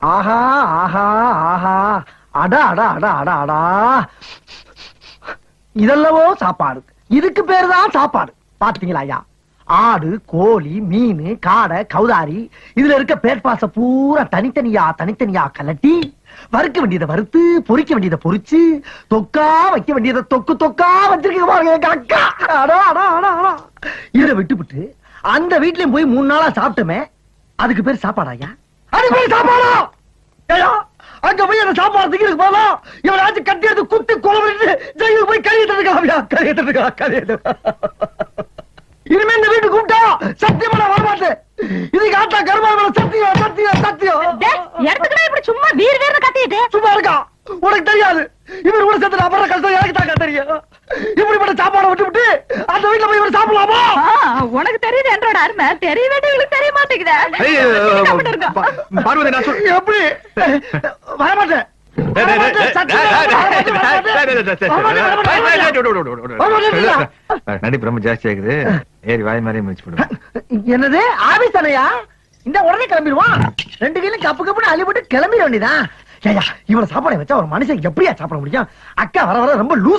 ஆஹா ஆஹா ஆஹா. அடா அடா அடா அடா அடா. இதெல்லவோ சாப்பாடு. இதுக்கு பேர் தான் சாப்பாடு. பாத்தீங்களா ஐயா? ஆடு கோழி மீன் காடை கௌதாரி. இதுல இருக்க பேட்பாச பூரா தனித்தனியா தனித்தனியா கலட்டி வறுக்க வேண்டியதை வறுத்து பொறிக்க வேண்டியதை பொறிச்சு தொக்கா வைக்க வேண்டியதை தொக்கு தொக்கா வச்சிருக்கீங்க பாருங்க எங்க அடா அடா அடா அடா. இதை விட்டுவிட்டு அந்த வீட்லயும் போய் மூணு நாளா சாப்பிட்டோமே அதுக்கு பேர் சாப்பாடா ஐயா? அதுக்கு பேர் சாப்பாடா? அங்க போய் அந்த சாப்பாடு திங்கிறதுக்கு போனா இவனாச்சும் கட்டி எடுத்து குத்தி குழம்பு ஜெயிலுக்கு போய் கழுவிட்டு இருக்காவியா கழுவிட்டு இருக்கா இனிமே இந்த வீட்டு கூப்பிட்டா சத்தியமா நான் வரமாட்டேன். இதுக்கு ஆட்டா சத்தியம் சத்தியம் சத்தியம். இடத்துக்குடா இப்படி சும்மா வீர் வீர்னு கத்திட்டு சும்மா இருக்கா? உனக்கு தெரியாது. இவர் கூட சேர்த்து அப்புற கஷ்டம் எனக்கு தாங்க தெரியும் சாப்பாடு விட்டு விட்டு அந்த வீட்டுல போய் சாப்பிடலாமா உனக்கு தெரியுது என்றோட அருமை தெரிய வேண்டியவங்களுக்கு தெரிய மாட்டேங்குதா பார்வதி நான் சொல்லி எப்படி வரமாட்டேன் நடிப்பு ரொம்ப ஜாஸ்தி ஆகுது ஏறி வாய் மாதிரி முடிச்சு போடுவேன் என்னது ஆபீசனையா இந்த உடனே கிளம்பிடுவான் ரெண்டு கையிலும் கப்பு கப்புன்னு அழிபட்டு கிளம்பிட வேண்டியதான் இவ்வளவு சாப்பாடு வச்சா ஒரு மனுஷன் எப்படியா சாப்பிட முடியும் அக்கா வர வர ரொம்ப லூஸ்